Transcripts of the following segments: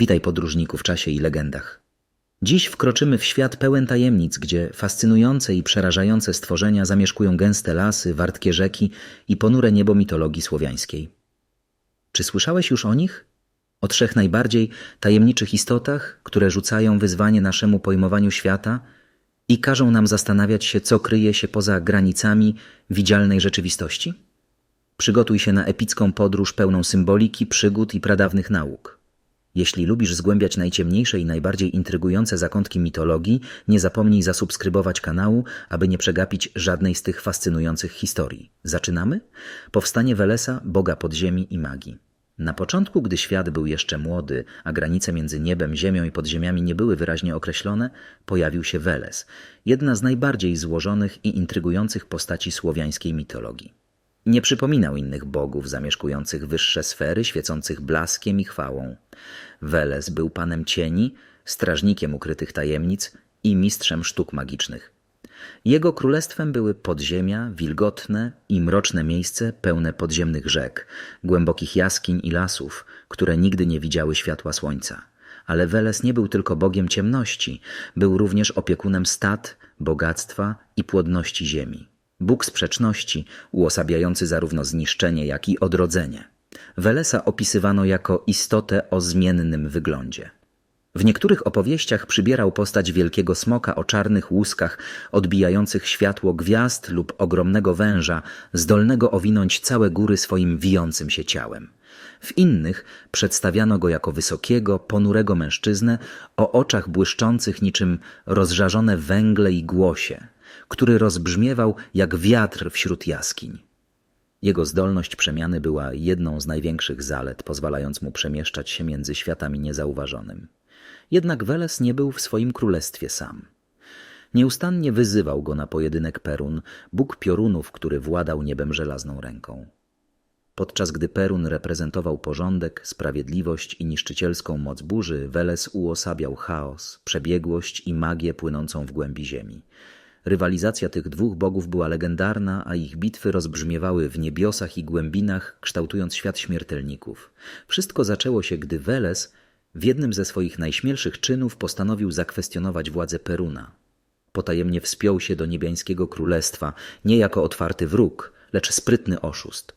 Witaj podróżniku w czasie i legendach. Dziś wkroczymy w świat pełen tajemnic, gdzie fascynujące i przerażające stworzenia zamieszkują gęste lasy, wartkie rzeki i ponure niebo mitologii słowiańskiej. Czy słyszałeś już o nich? O trzech najbardziej tajemniczych istotach, które rzucają wyzwanie naszemu pojmowaniu świata i każą nam zastanawiać się, co kryje się poza granicami widzialnej rzeczywistości? Przygotuj się na epicką podróż pełną symboliki, przygód i pradawnych nauk. Jeśli lubisz zgłębiać najciemniejsze i najbardziej intrygujące zakątki mitologii, nie zapomnij zasubskrybować kanału, aby nie przegapić żadnej z tych fascynujących historii. Zaczynamy? Powstanie Welesa, boga podziemi i magii. Na początku, gdy świat był jeszcze młody, a granice między niebem, ziemią i podziemiami nie były wyraźnie określone, pojawił się Weles, jedna z najbardziej złożonych i intrygujących postaci słowiańskiej mitologii. Nie przypominał innych bogów zamieszkujących wyższe sfery, świecących blaskiem i chwałą. Weles był panem cieni, strażnikiem ukrytych tajemnic i mistrzem sztuk magicznych. Jego królestwem były podziemia, wilgotne i mroczne miejsce pełne podziemnych rzek, głębokich jaskiń i lasów, które nigdy nie widziały światła słońca. Ale Weles nie był tylko bogiem ciemności, był również opiekunem stad, bogactwa i płodności ziemi. Bóg sprzeczności, uosabiający zarówno zniszczenie, jak i odrodzenie. Welesa opisywano jako istotę o zmiennym wyglądzie. W niektórych opowieściach przybierał postać wielkiego smoka o czarnych łuskach, odbijających światło gwiazd lub ogromnego węża, zdolnego owinąć całe góry swoim wijącym się ciałem. W innych przedstawiano go jako wysokiego, ponurego mężczyznę o oczach błyszczących niczym rozżarzone węgle i głosie, który rozbrzmiewał jak wiatr wśród jaskiń. Jego zdolność przemiany była jedną z największych zalet, pozwalając mu przemieszczać się między światami niezauważonym. Jednak Weles nie był w swoim królestwie sam. Nieustannie wyzywał go na pojedynek Perun, bóg piorunów, który władał niebem żelazną ręką. Podczas gdy Perun reprezentował porządek, sprawiedliwość i niszczycielską moc burzy, Weles uosabiał chaos, przebiegłość i magię płynącą w głębi ziemi. Rywalizacja tych dwóch bogów była legendarna, a ich bitwy rozbrzmiewały w niebiosach i głębinach, kształtując świat śmiertelników. Wszystko zaczęło się, gdy Weles w jednym ze swoich najśmielszych czynów postanowił zakwestionować władzę Peruna. Potajemnie wspiął się do niebiańskiego królestwa, nie jako otwarty wróg, lecz sprytny oszust.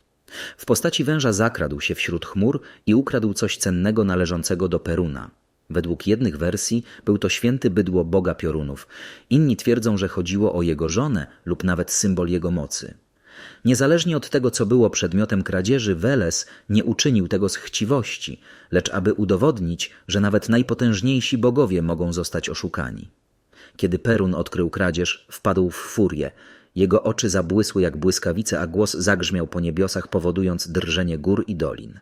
W postaci węża zakradł się wśród chmur i ukradł coś cennego należącego do Peruna. Według jednych wersji był to święty bydło boga piorunów. Inni twierdzą, że chodziło o jego żonę lub nawet symbol jego mocy. Niezależnie od tego, co było przedmiotem kradzieży, Weles nie uczynił tego z chciwości, lecz aby udowodnić, że nawet najpotężniejsi bogowie mogą zostać oszukani. Kiedy Perun odkrył kradzież, wpadł w furię. Jego oczy zabłysły jak błyskawice, a głos zagrzmiał po niebiosach, powodując drżenie gór i dolin.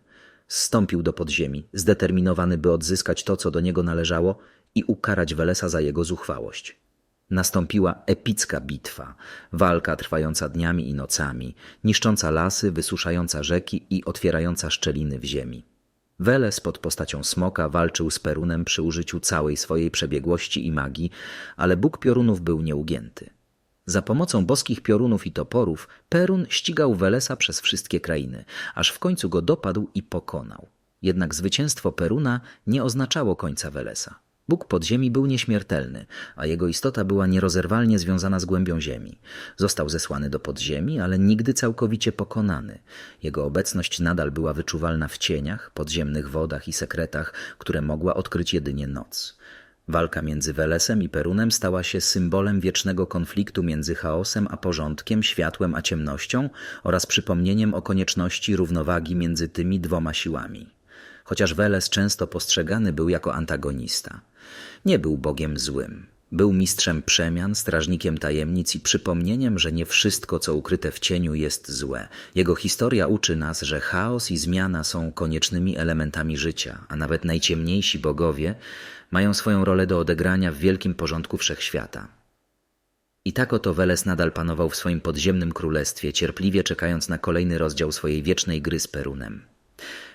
Zstąpił do podziemi, zdeterminowany, by odzyskać to, co do niego należało i ukarać Welesa za jego zuchwałość. Nastąpiła epicka bitwa, walka trwająca dniami i nocami, niszcząca lasy, wysuszająca rzeki i otwierająca szczeliny w ziemi. Weles pod postacią smoka walczył z Perunem przy użyciu całej swojej przebiegłości i magii, ale Bóg piorunów był nieugięty. Za pomocą boskich piorunów i toporów Perun ścigał Welesa przez wszystkie krainy, aż w końcu go dopadł i pokonał. Jednak zwycięstwo Peruna nie oznaczało końca Welesa. Bóg podziemi był nieśmiertelny, a jego istota była nierozerwalnie związana z głębią ziemi. Został zesłany do podziemi, ale nigdy całkowicie pokonany. Jego obecność nadal była wyczuwalna w cieniach, podziemnych wodach i sekretach, które mogła odkryć jedynie noc. Walka między Welesem i Perunem stała się symbolem wiecznego konfliktu między chaosem a porządkiem, światłem a ciemnością oraz przypomnieniem o konieczności równowagi między tymi dwoma siłami. Chociaż Weles często postrzegany był jako antagonista. Nie był Bogiem złym. Był mistrzem przemian, strażnikiem tajemnic i przypomnieniem, że nie wszystko, co ukryte w cieniu, jest złe. Jego historia uczy nas, że chaos i zmiana są koniecznymi elementami życia, a nawet najciemniejsi bogowie mają swoją rolę do odegrania w wielkim porządku wszechświata. I tak oto Weles nadal panował w swoim podziemnym królestwie, cierpliwie czekając na kolejny rozdział swojej wiecznej gry z Perunem.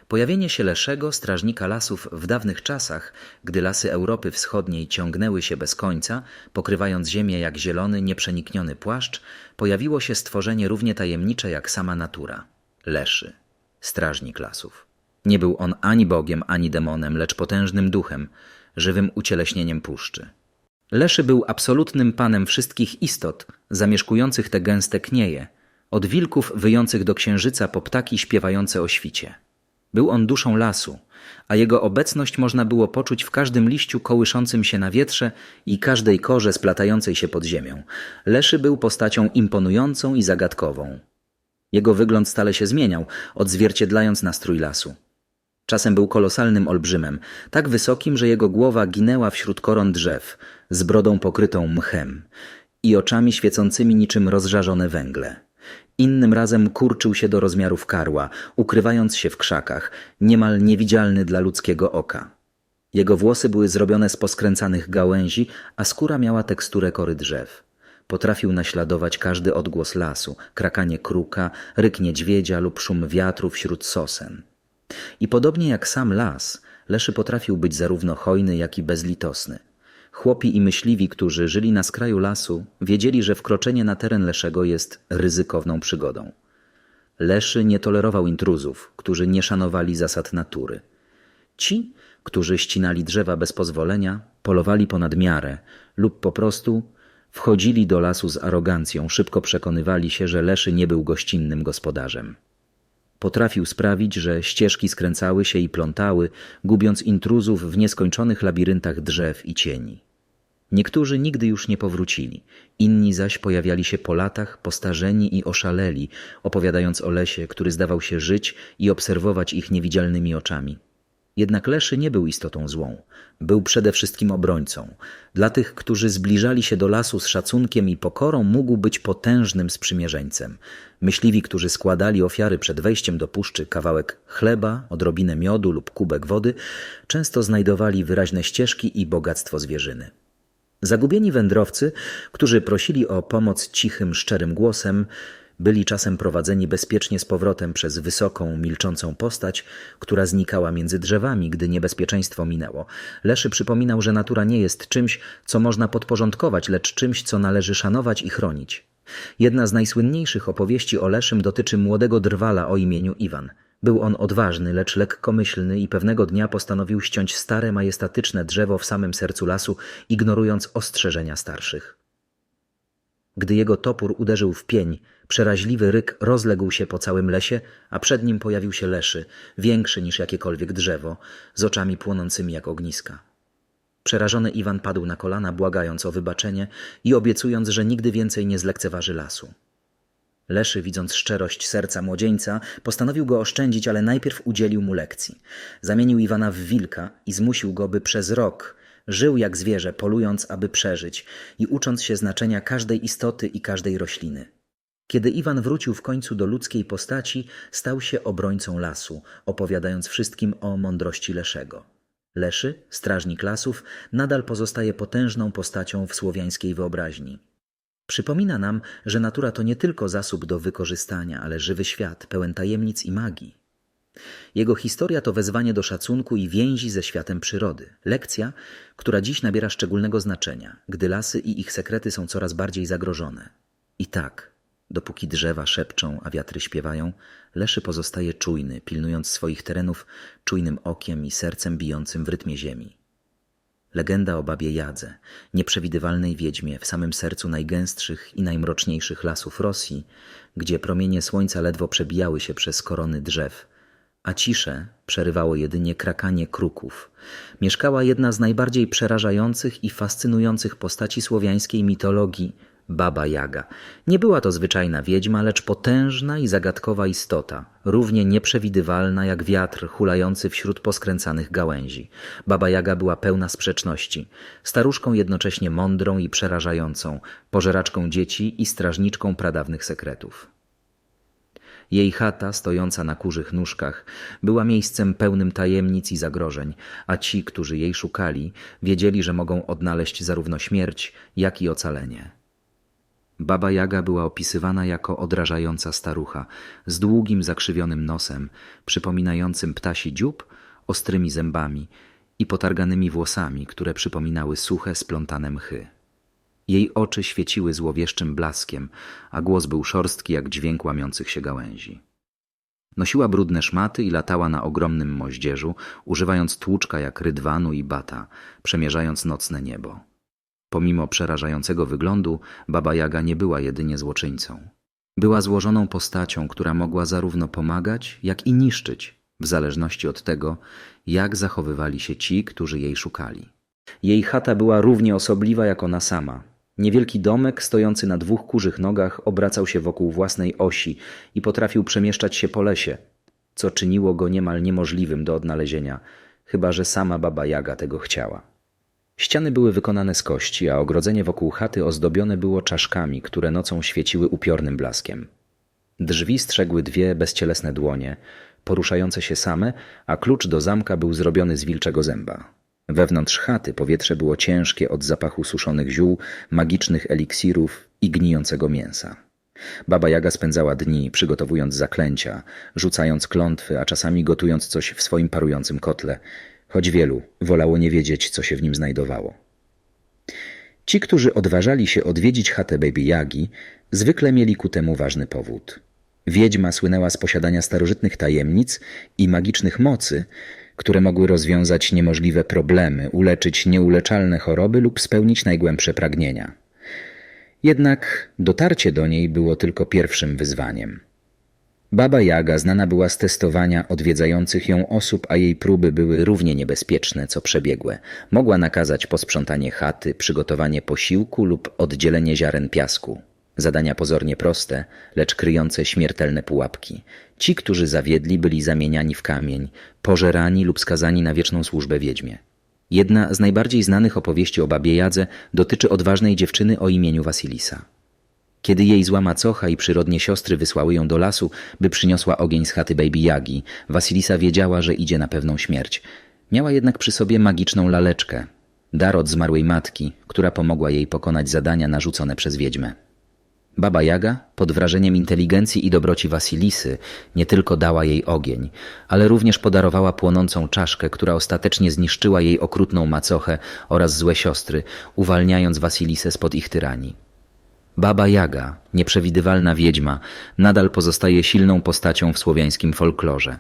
Pojawienie się Leszego, strażnika lasów w dawnych czasach, gdy lasy Europy Wschodniej ciągnęły się bez końca, pokrywając ziemię jak zielony, nieprzenikniony płaszcz, pojawiło się stworzenie równie tajemnicze jak sama natura Leszy, strażnik lasów. Nie był on ani bogiem, ani demonem, lecz potężnym duchem, żywym ucieleśnieniem puszczy. Leszy był absolutnym panem wszystkich istot zamieszkujących te gęste knieje, od wilków wyjących do księżyca po ptaki śpiewające o świcie. Był on duszą lasu, a jego obecność można było poczuć w każdym liściu kołyszącym się na wietrze i każdej korze splatającej się pod ziemią. Leszy był postacią imponującą i zagadkową. Jego wygląd stale się zmieniał, odzwierciedlając nastrój lasu. Czasem był kolosalnym olbrzymem, tak wysokim, że jego głowa ginęła wśród koron drzew, z brodą pokrytą mchem i oczami świecącymi niczym rozżarzone węgle. Innym razem kurczył się do rozmiarów karła, ukrywając się w krzakach, niemal niewidzialny dla ludzkiego oka. Jego włosy były zrobione z poskręcanych gałęzi, a skóra miała teksturę kory drzew. Potrafił naśladować każdy odgłos lasu, krakanie kruka, ryk niedźwiedzia lub szum wiatru wśród sosen. I podobnie jak sam las, Leszy potrafił być zarówno hojny, jak i bezlitosny. Chłopi i myśliwi, którzy żyli na skraju lasu, wiedzieli, że wkroczenie na teren Leszego jest ryzykowną przygodą. Leszy nie tolerował intruzów, którzy nie szanowali zasad natury. Ci, którzy ścinali drzewa bez pozwolenia, polowali ponad miarę lub po prostu wchodzili do lasu z arogancją, szybko przekonywali się, że Leszy nie był gościnnym gospodarzem. Potrafił sprawić, że ścieżki skręcały się i plątały, gubiąc intruzów w nieskończonych labiryntach drzew i cieni. Niektórzy nigdy już nie powrócili, inni zaś pojawiali się po latach, postarzeni i oszaleli, opowiadając o lesie, który zdawał się żyć i obserwować ich niewidzialnymi oczami. Jednak Leszy nie był istotą złą. Był przede wszystkim obrońcą. Dla tych, którzy zbliżali się do lasu z szacunkiem i pokorą, mógł być potężnym sprzymierzeńcem. Myśliwi, którzy składali ofiary przed wejściem do puszczy, kawałek chleba, odrobinę miodu lub kubek wody, często znajdowali wyraźne ścieżki i bogactwo zwierzyny. Zagubieni wędrowcy, którzy prosili o pomoc cichym, szczerym głosem, byli czasem prowadzeni bezpiecznie z powrotem przez wysoką, milczącą postać, która znikała między drzewami, gdy niebezpieczeństwo minęło. Leszy przypominał, że natura nie jest czymś, co można podporządkować, lecz czymś, co należy szanować i chronić. Jedna z najsłynniejszych opowieści o Leszym dotyczy młodego drwala o imieniu Iwan. Był on odważny, lecz lekkomyślny i pewnego dnia postanowił ściąć stare, majestatyczne drzewo w samym sercu lasu, ignorując ostrzeżenia starszych. Gdy jego topór uderzył w pień, przeraźliwy ryk rozległ się po całym lesie, a przed nim pojawił się leszy, większy niż jakiekolwiek drzewo, z oczami płonącymi jak ogniska. Przerażony Iwan padł na kolana, błagając o wybaczenie i obiecując, że nigdy więcej nie zlekceważy lasu. Leszy, widząc szczerość serca młodzieńca, postanowił go oszczędzić, ale najpierw udzielił mu lekcji. Zamienił Iwana w wilka i zmusił go, by przez rok żył jak zwierzę, polując, aby przeżyć i ucząc się znaczenia każdej istoty i każdej rośliny. Kiedy Iwan wrócił w końcu do ludzkiej postaci, stał się obrońcą lasu, opowiadając wszystkim o mądrości Leszego. Leszy, strażnik lasów, nadal pozostaje potężną postacią w słowiańskiej wyobraźni. Przypomina nam, że natura to nie tylko zasób do wykorzystania, ale żywy świat, pełen tajemnic i magii. Jego historia to wezwanie do szacunku i więzi ze światem przyrody. Lekcja, która dziś nabiera szczególnego znaczenia, gdy lasy i ich sekrety są coraz bardziej zagrożone. I tak, dopóki drzewa szepczą, a wiatry śpiewają, Leszy pozostaje czujny, pilnując swoich terenów czujnym okiem i sercem bijącym w rytmie ziemi. Legenda o babie Jadze, nieprzewidywalnej wiedźmie w samym sercu najgęstszych i najmroczniejszych lasów Rosji, gdzie promienie słońca ledwo przebijały się przez korony drzew, a ciszę przerywało jedynie krakanie kruków. Mieszkała jedna z najbardziej przerażających i fascynujących postaci słowiańskiej mitologii Baba Jaga. Nie była to zwyczajna wiedźma, lecz potężna i zagadkowa istota, równie nieprzewidywalna jak wiatr hulający wśród poskręcanych gałęzi. Baba Jaga była pełna sprzeczności, staruszką jednocześnie mądrą i przerażającą, pożeraczką dzieci i strażniczką pradawnych sekretów. Jej chata, stojąca na kurzych nóżkach, była miejscem pełnym tajemnic i zagrożeń, a ci, którzy jej szukali, wiedzieli, że mogą odnaleźć zarówno śmierć, jak i ocalenie. Baba Jaga była opisywana jako odrażająca starucha, z długim, zakrzywionym nosem, przypominającym ptasi dziób, ostrymi zębami i potarganymi włosami, które przypominały suche, splątane mchy. Jej oczy świeciły złowieszczym blaskiem, a głos był szorstki jak dźwięk łamiących się gałęzi. Nosiła brudne szmaty i latała na ogromnym moździerzu, używając tłuczka jak rydwanu i bata, przemierzając nocne niebo. Pomimo przerażającego wyglądu, Baba Jaga nie była jedynie złoczyńcą. Była złożoną postacią, która mogła zarówno pomagać, jak i niszczyć, w zależności od tego, jak zachowywali się ci, którzy jej szukali. Jej chata była równie osobliwa jak ona sama. Niewielki domek, stojący na dwóch kurzych nogach, obracał się wokół własnej osi i potrafił przemieszczać się po lesie, co czyniło go niemal niemożliwym do odnalezienia, chyba że sama Baba Jaga tego chciała. Ściany były wykonane z kości, a ogrodzenie wokół chaty ozdobione było czaszkami, które nocą świeciły upiornym blaskiem. Drzwi strzegły dwie bezcielesne dłonie, poruszające się same, a klucz do zamka był zrobiony z wilczego zęba. Wewnątrz chaty powietrze było ciężkie od zapachu suszonych ziół, magicznych eliksirów i gnijącego mięsa. Baba Jaga spędzała dni, przygotowując zaklęcia, rzucając klątwy, a czasami gotując coś w swoim parującym kotle, choć wielu wolało nie wiedzieć, co się w nim znajdowało. Ci, którzy odważali się odwiedzić chatę Baby Jagi, zwykle mieli ku temu ważny powód. Wiedźma słynęła z posiadania starożytnych tajemnic i magicznych mocy, które mogły rozwiązać niemożliwe problemy, uleczyć nieuleczalne choroby lub spełnić najgłębsze pragnienia. Jednak dotarcie do niej było tylko pierwszym wyzwaniem. Baba Jaga znana była z testowania odwiedzających ją osób, a jej próby były równie niebezpieczne co przebiegłe. Mogła nakazać posprzątanie chaty, przygotowanie posiłku lub oddzielenie ziaren piasku. Zadania pozornie proste, lecz kryjące śmiertelne pułapki. Ci, którzy zawiedli, byli zamieniani w kamień, pożerani lub skazani na wieczną służbę wiedźmie. Jedna z najbardziej znanych opowieści o babie Jadze dotyczy odważnej dziewczyny o imieniu Wasilisa. Kiedy jej zła macocha i przyrodnie siostry wysłały ją do lasu, by przyniosła ogień z chaty Baby Jagi, Wasilisa wiedziała, że idzie na pewną śmierć. Miała jednak przy sobie magiczną laleczkę, dar od zmarłej matki, która pomogła jej pokonać zadania narzucone przez wiedźmę. Baba Jaga, pod wrażeniem inteligencji i dobroci Wasilisy, nie tylko dała jej ogień, ale również podarowała płonącą czaszkę, która ostatecznie zniszczyła jej okrutną macochę oraz złe siostry, uwalniając Wasilisę spod ich tyranii. Baba Jaga, nieprzewidywalna wiedźma, nadal pozostaje silną postacią w słowiańskim folklorze.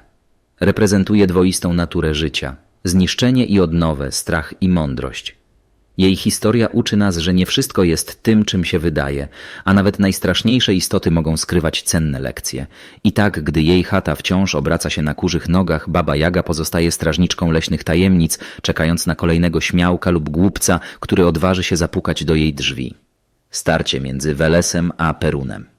Reprezentuje dwoistą naturę życia, zniszczenie i odnowę, strach i mądrość. Jej historia uczy nas, że nie wszystko jest tym, czym się wydaje, a nawet najstraszniejsze istoty mogą skrywać cenne lekcje. I tak, gdy jej chata wciąż obraca się na kurzych nogach, Baba Jaga pozostaje strażniczką leśnych tajemnic, czekając na kolejnego śmiałka lub głupca, który odważy się zapukać do jej drzwi. Starcie między Welesem a Perunem.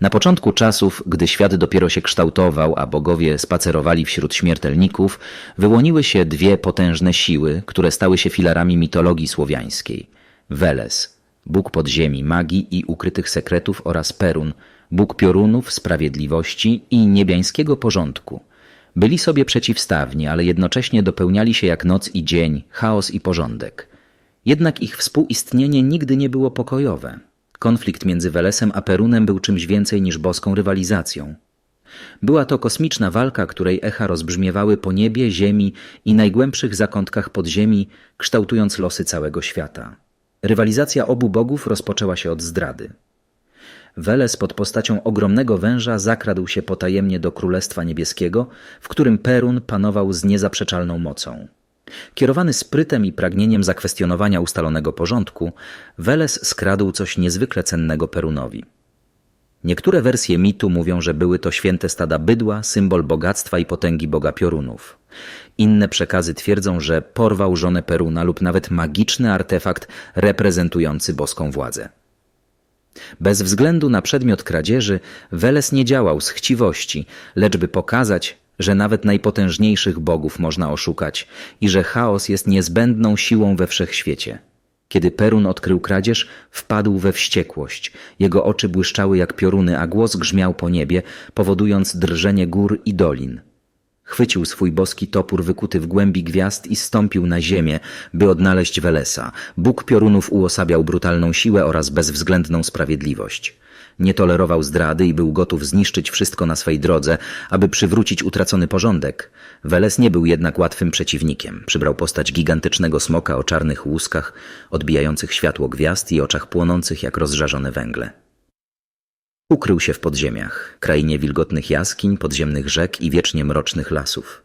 Na początku czasów, gdy świat dopiero się kształtował, a bogowie spacerowali wśród śmiertelników, wyłoniły się dwie potężne siły, które stały się filarami mitologii słowiańskiej. Weles, bóg podziemi, magii i ukrytych sekretów oraz Perun, bóg piorunów, sprawiedliwości i niebiańskiego porządku. Byli sobie przeciwstawni, ale jednocześnie dopełniali się jak noc i dzień, chaos i porządek. Jednak ich współistnienie nigdy nie było pokojowe. Konflikt między Welesem a Perunem był czymś więcej niż boską rywalizacją. Była to kosmiczna walka, której echa rozbrzmiewały po niebie, ziemi i najgłębszych zakątkach podziemi, kształtując losy całego świata. Rywalizacja obu bogów rozpoczęła się od zdrady. Weles pod postacią ogromnego węża zakradł się potajemnie do Królestwa Niebieskiego, w którym Perun panował z niezaprzeczalną mocą. Kierowany sprytem i pragnieniem zakwestionowania ustalonego porządku, Weles skradł coś niezwykle cennego Perunowi. Niektóre wersje mitu mówią, że były to święte stada bydła, symbol bogactwa i potęgi boga piorunów. Inne przekazy twierdzą, że porwał żonę Peruna lub nawet magiczny artefakt reprezentujący boską władzę. Bez względu na przedmiot kradzieży, Weles nie działał z chciwości, lecz by pokazać, że nawet najpotężniejszych bogów można oszukać i że chaos jest niezbędną siłą we wszechświecie. Kiedy Perun odkrył kradzież, wpadł we wściekłość. Jego oczy błyszczały jak pioruny, a głos grzmiał po niebie, powodując drżenie gór i dolin. Chwycił swój boski topór wykuty w głębi gwiazd i stąpił na ziemię, by odnaleźć Welesa. Bóg piorunów uosabiał brutalną siłę oraz bezwzględną sprawiedliwość. Nie tolerował zdrady i był gotów zniszczyć wszystko na swej drodze, aby przywrócić utracony porządek. Weles nie był jednak łatwym przeciwnikiem. Przybrał postać gigantycznego smoka o czarnych łuskach, odbijających światło gwiazd i oczach płonących jak rozżarzone węgle. Ukrył się w podziemiach, krainie wilgotnych jaskiń, podziemnych rzek i wiecznie mrocznych lasów.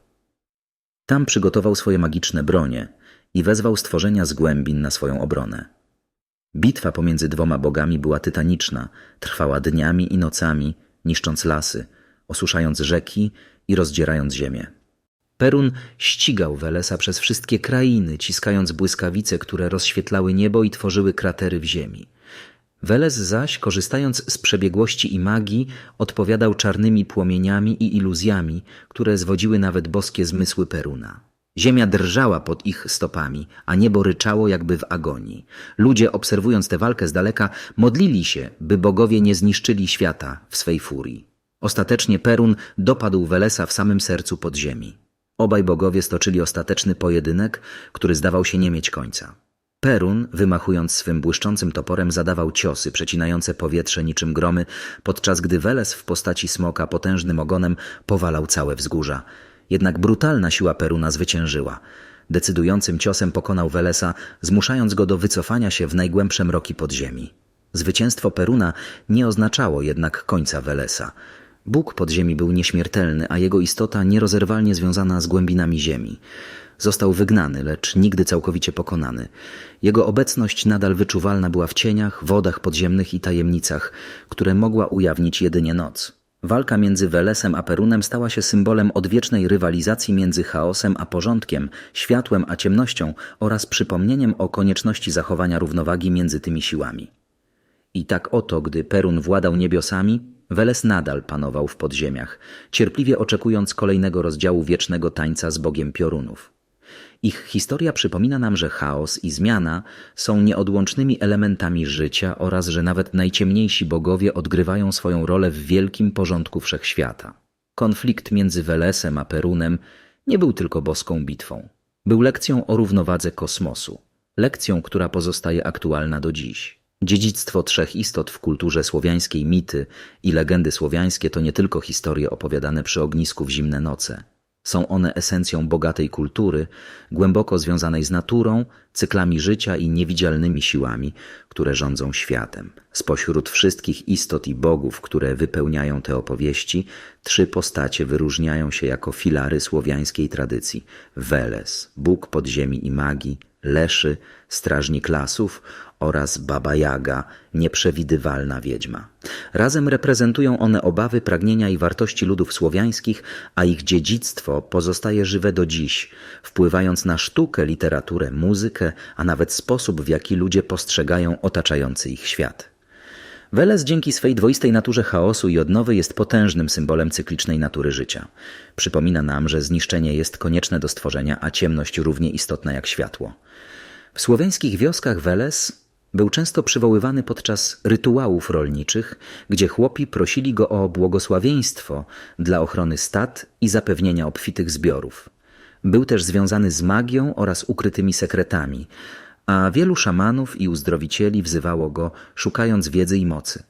Tam przygotował swoje magiczne bronie i wezwał stworzenia z głębin na swoją obronę. Bitwa pomiędzy dwoma bogami była tytaniczna, trwała dniami i nocami, niszcząc lasy, osuszając rzeki i rozdzierając ziemię. Perun ścigał Welesa przez wszystkie krainy, ciskając błyskawice, które rozświetlały niebo i tworzyły kratery w ziemi. Weles zaś, korzystając z przebiegłości i magii, odpowiadał czarnymi płomieniami i iluzjami, które zwodziły nawet boskie zmysły Peruna. Ziemia drżała pod ich stopami, a niebo ryczało jakby w agonii. Ludzie, obserwując tę walkę z daleka, modlili się, by bogowie nie zniszczyli świata w swej furii. Ostatecznie Perun dopadł Welesa w samym sercu podziemi. Obaj bogowie stoczyli ostateczny pojedynek, który zdawał się nie mieć końca. Perun, wymachując swym błyszczącym toporem, zadawał ciosy przecinające powietrze niczym gromy, podczas gdy Weles w postaci smoka potężnym ogonem powalał całe wzgórza. Jednak brutalna siła Peruna zwyciężyła. Decydującym ciosem pokonał Welesa, zmuszając go do wycofania się w najgłębsze mroki podziemi. Zwycięstwo Peruna nie oznaczało jednak końca Welesa. Bóg podziemi był nieśmiertelny, a jego istota nierozerwalnie związana z głębinami ziemi. Został wygnany, lecz nigdy całkowicie pokonany. Jego obecność nadal wyczuwalna była w cieniach, wodach podziemnych i tajemnicach, które mogła ujawnić jedynie noc. Walka między Welesem a Perunem stała się symbolem odwiecznej rywalizacji między chaosem a porządkiem, światłem a ciemnością oraz przypomnieniem o konieczności zachowania równowagi między tymi siłami. I tak oto, gdy Perun władał niebiosami, Weles nadal panował w podziemiach, cierpliwie oczekując kolejnego rozdziału wiecznego tańca z Bogiem Piorunów. Ich historia przypomina nam, że chaos i zmiana są nieodłącznymi elementami życia oraz że nawet najciemniejsi bogowie odgrywają swoją rolę w wielkim porządku wszechświata. Konflikt między Welesem a Perunem nie był tylko boską bitwą. Był lekcją o równowadze kosmosu, lekcją, która pozostaje aktualna do dziś. Dziedzictwo trzech istot w kulturze słowiańskiej, mity i legendy słowiańskie to nie tylko historie opowiadane przy ognisku w zimne noce. Są one esencją bogatej kultury, głęboko związanej z naturą, cyklami życia i niewidzialnymi siłami, które rządzą światem. Spośród wszystkich istot i bogów, które wypełniają te opowieści, trzy postacie wyróżniają się jako filary słowiańskiej tradycji: Weles, Bóg podziemi i magii, Leszy, strażnik lasów oraz Baba Jaga, nieprzewidywalna wiedźma. Razem reprezentują one obawy, pragnienia i wartości ludów słowiańskich, a ich dziedzictwo pozostaje żywe do dziś, wpływając na sztukę, literaturę, muzykę, a nawet sposób, w jaki ludzie postrzegają otaczający ich świat. Weles dzięki swej dwoistej naturze chaosu i odnowy jest potężnym symbolem cyklicznej natury życia. Przypomina nam, że zniszczenie jest konieczne do stworzenia, a ciemność równie istotna jak światło. W słowiańskich wioskach Weles był często przywoływany podczas rytuałów rolniczych, gdzie chłopi prosili go o błogosławieństwo dla ochrony stad i zapewnienia obfitych zbiorów. Był też związany z magią oraz ukrytymi sekretami, a wielu szamanów i uzdrowicieli wzywało go, szukając wiedzy i mocy.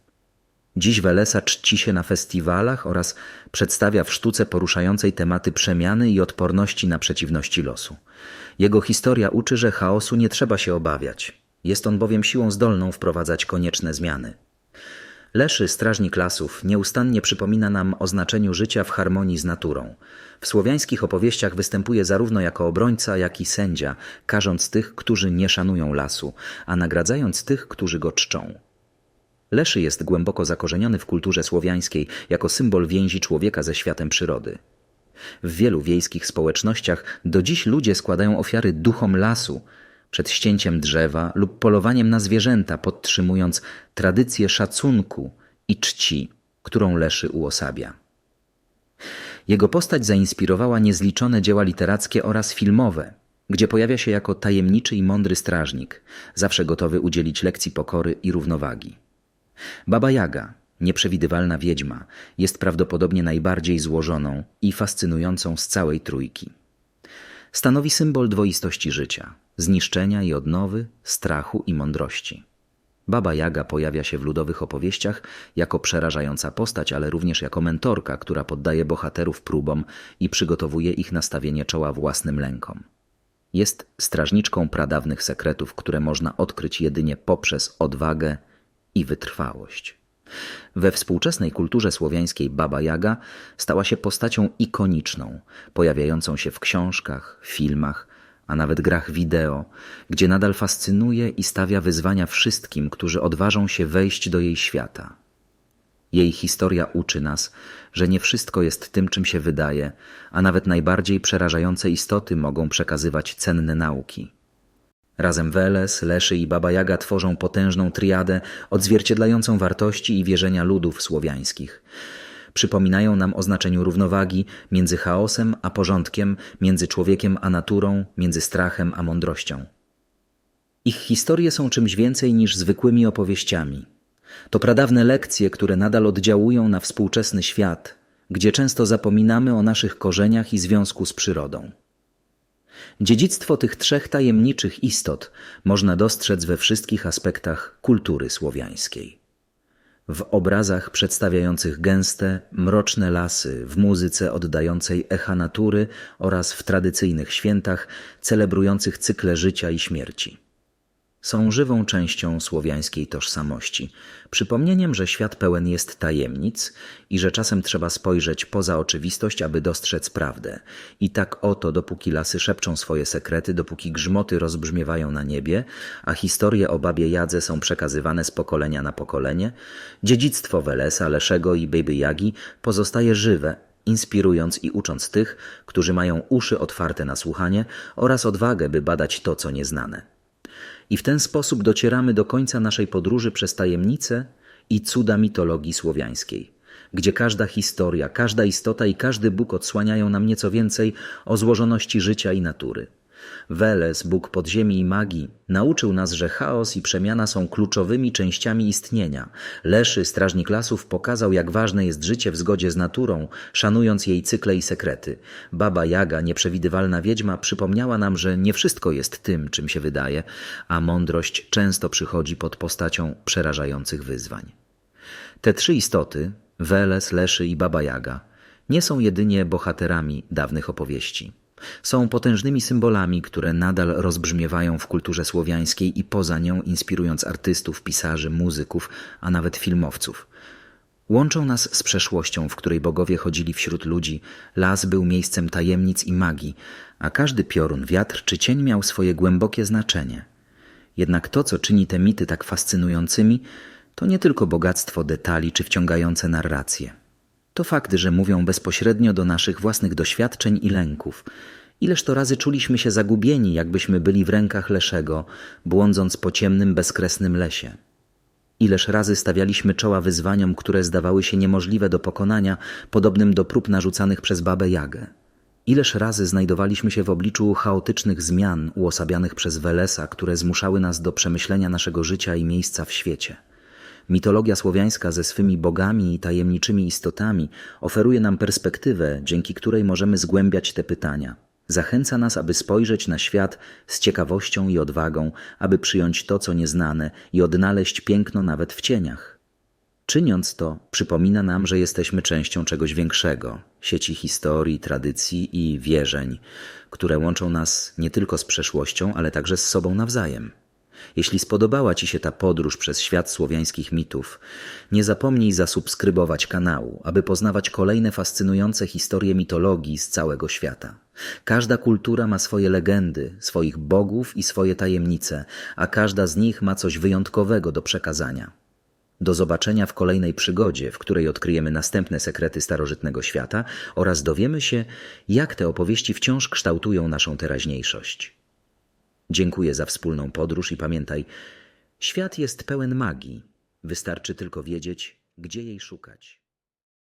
Dziś Welesa czci się na festiwalach oraz przedstawia w sztuce poruszającej tematy przemiany i odporności na przeciwności losu. Jego historia uczy, że chaosu nie trzeba się obawiać. Jest on bowiem siłą zdolną wprowadzać konieczne zmiany. Leszy, strażnik lasów, nieustannie przypomina nam o znaczeniu życia w harmonii z naturą. W słowiańskich opowieściach występuje zarówno jako obrońca, jak i sędzia, karząc tych, którzy nie szanują lasu, a nagradzając tych, którzy go czczą. Leszy jest głęboko zakorzeniony w kulturze słowiańskiej jako symbol więzi człowieka ze światem przyrody. W wielu wiejskich społecznościach do dziś ludzie składają ofiary duchom lasu przed ścięciem drzewa lub polowaniem na zwierzęta, podtrzymując tradycję szacunku i czci, którą Leszy uosabia. Jego postać zainspirowała niezliczone dzieła literackie oraz filmowe, gdzie pojawia się jako tajemniczy i mądry strażnik, zawsze gotowy udzielić lekcji pokory i równowagi. Baba Jaga, nieprzewidywalna wiedźma, jest prawdopodobnie najbardziej złożoną i fascynującą z całej trójki. Stanowi symbol dwoistości życia, zniszczenia i odnowy, strachu i mądrości. Baba Jaga pojawia się w ludowych opowieściach jako przerażająca postać, ale również jako mentorka, która poddaje bohaterów próbom i przygotowuje ich na stawienie czoła własnym lękom. Jest strażniczką pradawnych sekretów, które można odkryć jedynie poprzez odwagę i wytrwałość. We współczesnej kulturze słowiańskiej Baba Jaga stała się postacią ikoniczną, pojawiającą się w książkach, filmach, a nawet grach wideo, gdzie nadal fascynuje i stawia wyzwania wszystkim, którzy odważą się wejść do jej świata. Jej historia uczy nas, że nie wszystko jest tym, czym się wydaje, a nawet najbardziej przerażające istoty mogą przekazywać cenne nauki. Razem Weles, Leszy i Baba Jaga tworzą potężną triadę odzwierciedlającą wartości i wierzenia ludów słowiańskich. Przypominają nam o znaczeniu równowagi między chaosem a porządkiem, między człowiekiem a naturą, między strachem a mądrością. Ich historie są czymś więcej niż zwykłymi opowieściami. To pradawne lekcje, które nadal oddziałują na współczesny świat, gdzie często zapominamy o naszych korzeniach i związku z przyrodą. Dziedzictwo tych trzech tajemniczych istot można dostrzec we wszystkich aspektach kultury słowiańskiej. W obrazach przedstawiających gęste, mroczne lasy, w muzyce oddającej echa natury oraz w tradycyjnych świętach celebrujących cykle życia i śmierci są żywą częścią słowiańskiej tożsamości, przypomnieniem, że świat pełen jest tajemnic i że czasem trzeba spojrzeć poza oczywistość, aby dostrzec prawdę. I tak oto, dopóki lasy szepczą swoje sekrety, dopóki grzmoty rozbrzmiewają na niebie, a historie o babie Jadze są przekazywane z pokolenia na pokolenie, dziedzictwo Welesa, Leszego i Baby Jagi pozostaje żywe, inspirując i ucząc tych, którzy mają uszy otwarte na słuchanie oraz odwagę, by badać to, co nieznane i w ten sposób docieramy do końca naszej podróży przez tajemnice i cuda mitologii słowiańskiej, gdzie każda historia, każda istota i każdy Bóg odsłaniają nam nieco więcej o złożoności życia i natury. Weles, Bóg podziemi i magii, nauczył nas, że chaos i przemiana są kluczowymi częściami istnienia. Leszy, strażnik lasów, pokazał, jak ważne jest życie w zgodzie z naturą, szanując jej cykle i sekrety. Baba Jaga, nieprzewidywalna wiedźma, przypomniała nam, że nie wszystko jest tym, czym się wydaje, a mądrość często przychodzi pod postacią przerażających wyzwań. Te trzy istoty, Weles, Leszy i Baba Jaga, nie są jedynie bohaterami dawnych opowieści. Są potężnymi symbolami, które nadal rozbrzmiewają w kulturze słowiańskiej i poza nią inspirując artystów, pisarzy, muzyków, a nawet filmowców. Łączą nas z przeszłością, w której bogowie chodzili wśród ludzi, las był miejscem tajemnic i magii, a każdy piorun, wiatr czy cień miał swoje głębokie znaczenie. Jednak to, co czyni te mity tak fascynującymi, to nie tylko bogactwo detali czy wciągające narracje. To fakt, że mówią bezpośrednio do naszych własnych doświadczeń i lęków. Ileż to razy czuliśmy się zagubieni, jakbyśmy byli w rękach Leszego, błądząc po ciemnym, bezkresnym lesie. Ileż razy stawialiśmy czoła wyzwaniom, które zdawały się niemożliwe do pokonania, podobnym do prób narzucanych przez babę Jagę. Ileż razy znajdowaliśmy się w obliczu chaotycznych zmian uosabianych przez Welesa, które zmuszały nas do przemyślenia naszego życia i miejsca w świecie. Mitologia słowiańska ze swymi bogami i tajemniczymi istotami oferuje nam perspektywę, dzięki której możemy zgłębiać te pytania. Zachęca nas, aby spojrzeć na świat z ciekawością i odwagą, aby przyjąć to, co nieznane i odnaleźć piękno nawet w cieniach. Czyniąc to, przypomina nam, że jesteśmy częścią czegoś większego sieci historii, tradycji i wierzeń, które łączą nas nie tylko z przeszłością, ale także z sobą nawzajem. Jeśli spodobała Ci się ta podróż przez świat słowiańskich mitów, nie zapomnij zasubskrybować kanału, aby poznawać kolejne fascynujące historie mitologii z całego świata. Każda kultura ma swoje legendy, swoich bogów i swoje tajemnice, a każda z nich ma coś wyjątkowego do przekazania. Do zobaczenia w kolejnej przygodzie, w której odkryjemy następne sekrety starożytnego świata oraz dowiemy się, jak te opowieści wciąż kształtują naszą teraźniejszość. Dziękuję za wspólną podróż i pamiętaj, świat jest pełen magii. Wystarczy tylko wiedzieć, gdzie jej szukać.